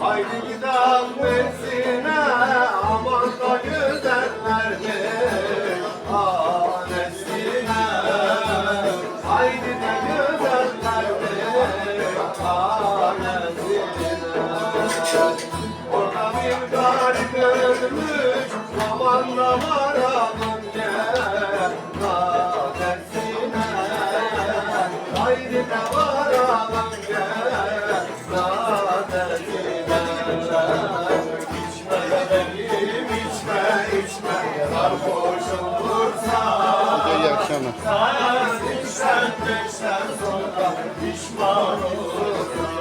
Haydi gidelim Mersin'e aman da güzellerdir Haydi de güzellerdir Hanesine Aman da varalım gel Ta tersine Haydi de varalım gel Ta tersine İçme bebeğim içme içme. Sarhoş olursan İyi akşamlar. Sen içsen beşten sonra Pişman olursan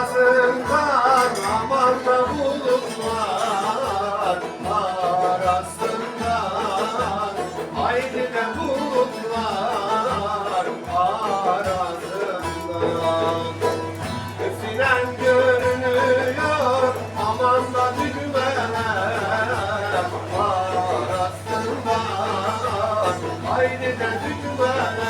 arasında Aman'da bulut Arasında. Haydi de bulut Arasında. Üfünen görünüyor Aman'da düğmeler Arasında. Haydi düğmeler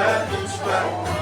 Santo Espírito.